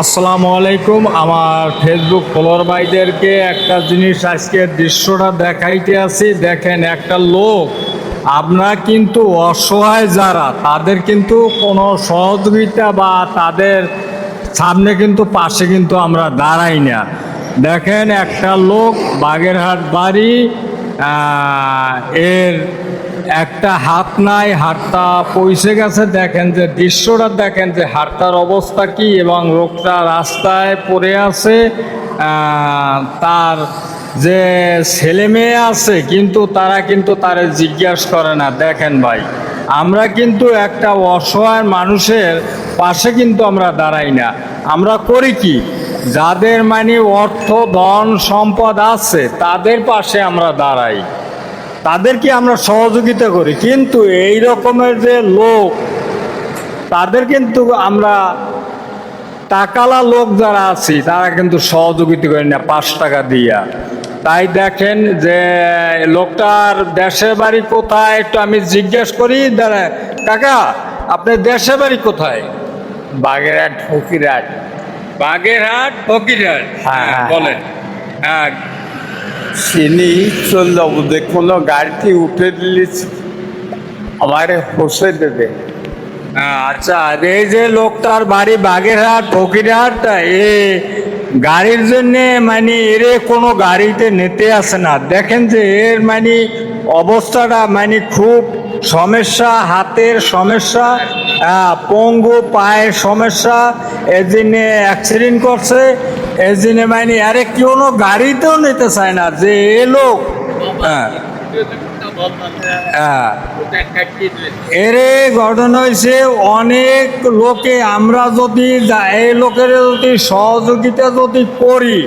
আসসালামু আলাইকুম। আমার ফেসবুক ফলোয়ার ভাইদেরকে একটা জিনিস আজকে দৃশ্যটা দেখাইতে আছি। দেখেন একটা লোক আপনার কিন্তু অসহায় যারা, তাদের কিন্তু কোনো সহযোগিতা বা তাদের সামনে কিন্তু পাশে কিন্তু আমরা দাঁড়াই না। দেখেন একটা লোক বাগেরহাট বাড়ি এর একটা হাত নাই, হাতটা পয়সে গেছে। দেখেন যে দৃশ্যটা, দেখেন যে হাতটার অবস্থা কি এবং লোকটা রাস্তায় পড়ে আছে। তার যে ছেলে মেয়ে আছে, কিন্তু তারা কিন্তু তারে জিজ্ঞাসা করে না। দেখেন ভাই, আমরা কিন্তু একটা অসহায় মানুষের পাশে কিন্তু আমরা দাঁড়াই না। আমরা করি কি? যাদের মানে অর্থ, ধন, সম্পদ আছে, তাদের পাশে আমরা দাঁড়াই। তাদেরকে আমরা সহযোগিতা করি। কিন্তু এই রকমের যে লোক তাদের কিন্তু আমরা টাকালা লোক যারা আছি তারা কিন্তু সহযোগিতা করি না পাঁচ টাকা দিয়া। তাই দেখেন যে লোকটার দেশের বাড়ি কোথায় একটু আমি জিজ্ঞেস করি দাঁড়া কাকা আপনার দেশের বাড়ি কোথায়? বাগেরহাট ফকিরহাট। বাগেরহাট ফকিরহাট। হ্যাঁ। বলেন। হ্যাঁ। চিনি চল যাব যে কোনো গাড়িতে উঠে দিলে আমারে হোসে দেবে। আচ্ছা এই যে লোকটার বাড়ি বাগেরহাট, ফকিরহাট, এ গাড়ির জন্য মানে এরে কোনো গাড়িতে নিতে আসে না। দেখেন যে এর মানে অবস্থাটা মানে খুব সমস্যা, হাতের সমস্যা পঙ্গু, পায়ের সমস্যা জন্য অ্যাক্সিডেন্ট করছে জন্য মানে আরে কোনো গাড়িতেও নিতে চায় না, যে এ লোক। হ্যাঁ এরে ঘটনা হয়েছে অনেক লোকে, আমরা যদি এই লোকের যদি সহযোগিতা যদি করি,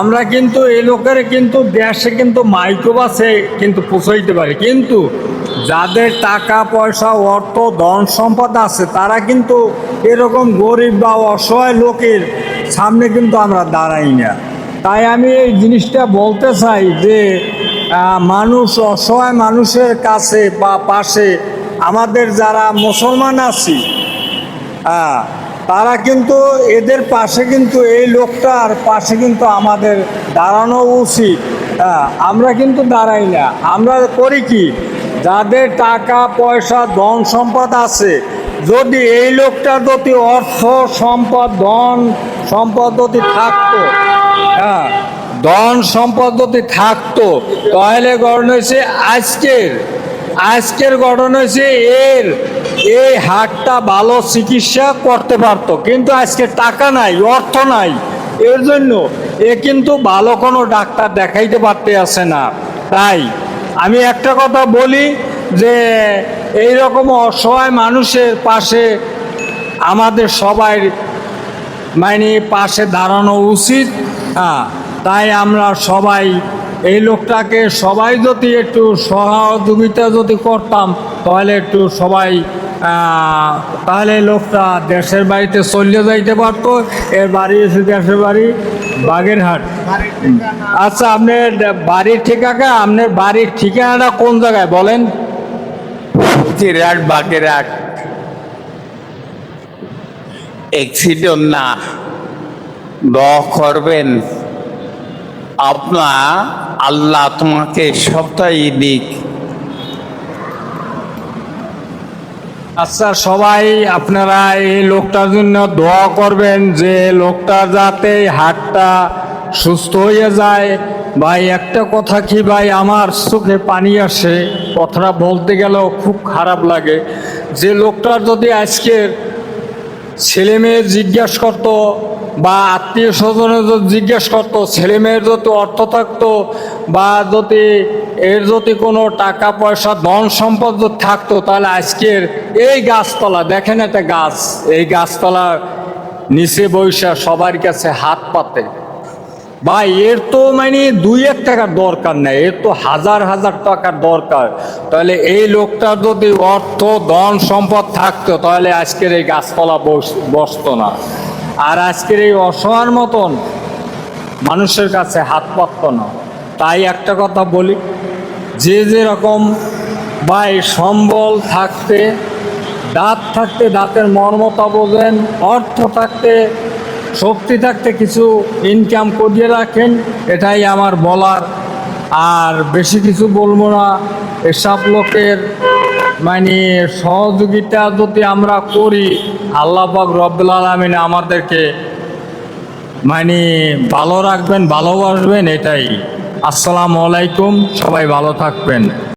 আমরা কিন্তু এই লোকের কিন্তু, দেশে কিন্তু মাইক্রোবাসে কিন্তু পৌঁছাইতে পারি। কিন্তু যাদের টাকা, পয়সা, অর্থ, ধন, সম্পদ আছে, তারা কিন্তু এরকম গরিব বা অসহায় লোকের সামনে কিন্তু আমরা দাঁড়াই না। তাই আমি এই জিনিসটা বলতে চাই যে মানুষ, অসহায় মানুষের কাছে বা পাশে আমাদের যারা মুসলমান আছি হ্যাঁ তারা কিন্তু এদের পাশে কিন্তু এই লোকটার পাশে কিন্তু আমাদের দাঁড়ানো উচিত। আমরা কিন্তু দাঁড়াই না। আমরা করি কি? যাদের টাকা, পয়সা, ধন সম্পদ আছে, যদি এই লোকটা যদি অর্থ, সম্পদ, ধন সম্পদ যদি থাকতো হ্যাঁ ধন সম্পদ যদি থাকতো, তাহলে গঠন হয়েছে আজকের। আজকের গঠন হয়েছে এর। এই হাটটা ভালো চিকিৎসা করতে পারতো, কিন্তু আজকে টাকা নাই, অর্থ নাই। এর জন্য এ কিন্তু ভালো কোনো ডাক্তার দেখাইতে পারতে আসে না। তাই আমি একটা কথা বলি যে এই রকম অসহায় মানুষের পাশে আমাদের সবাই মানে পাশে দাঁড়ানো উচিত। হ্যাঁ তাই আমরা সবাই এই লোকটাকে সবাই যদি একটু সহযোগিতা যদি করতাম, তাহলে একটু সবাই তাহলে লোকটা দেশের বাড়িতে চলে যাইতে পারতো, এর বাড়ি এসে দেশের বাড়ি। বাগেরহাট। আচ্ছা আপনার বাড়ির ঠিকানা আপনার বাড়ির ঠিকানাটা কোন জায়গায় বলেন? ফকিরহাট বাগেরহাট। অ্যাক্সিডেন্ট না। দ করবেন। আপনার আল্লাহ তোমাকে সপ্তাহে দিক। আচ্ছা সবাই আপনারা এই লোকটার জন্য দোয়া করবেন যে লোকটা যাতে হাটটা সুস্থ হয়ে যায়। ভাই, একটা কথা কি ভাই, আমার চোখে পানি আসে। কথাটা বলতে গেলেও খুব খারাপ লাগে। যে লোকটার যদি আজকের ছেলে মেয়ের জিজ্ঞেস করতো বা আত্মীয় স্বজনের যদি জিজ্ঞেস করতো ছেলে মেয়ের যদি অর্থ থাকতো বা যদি এর যদি কোনো টাকা পয়সা, ধন সম্পদ যদি থাকতো, তাহলে আজকের এই গাছতলা, দেখেন একটা গাছ, এই গাছতলার নিচে বৈশা সবার কাছে হাত পাতে। ভাই, এর তো মানে দুই এক টাকার দরকার নেই, এর তো হাজার হাজার টাকার দরকার। তাহলে এই লোকটার যদি অর্থ, ধন, সম্পদ থাকতো, তাহলে আজকের এই গাছপালা বস- বসতো না। আর আজকের এই অসহার মতন মানুষের কাছে হাত পাতত না। তাই একটা কথা বলি, যে যেরকম ভাই সম্বল থাকতে, দাঁত থাকতে, দাঁতের মর্মতা বোঝেন, অর্থ থাকতে শক্তি থাকতে কিছু ইনকাম করিয়ে রাখেন, এটাই আমার বলার। আর বেশি কিছু বলব না, এসব লোকের মানে সহযোগিতা যদি আমরা করি, আল্লাহ পাক রব্বুল আলমিন আমাদেরকে মানে ভালো রাখবেন, ভালোবাসবেন, এটাই। আসসালামু আলাইকুম, সবাই ভালো থাকবেন।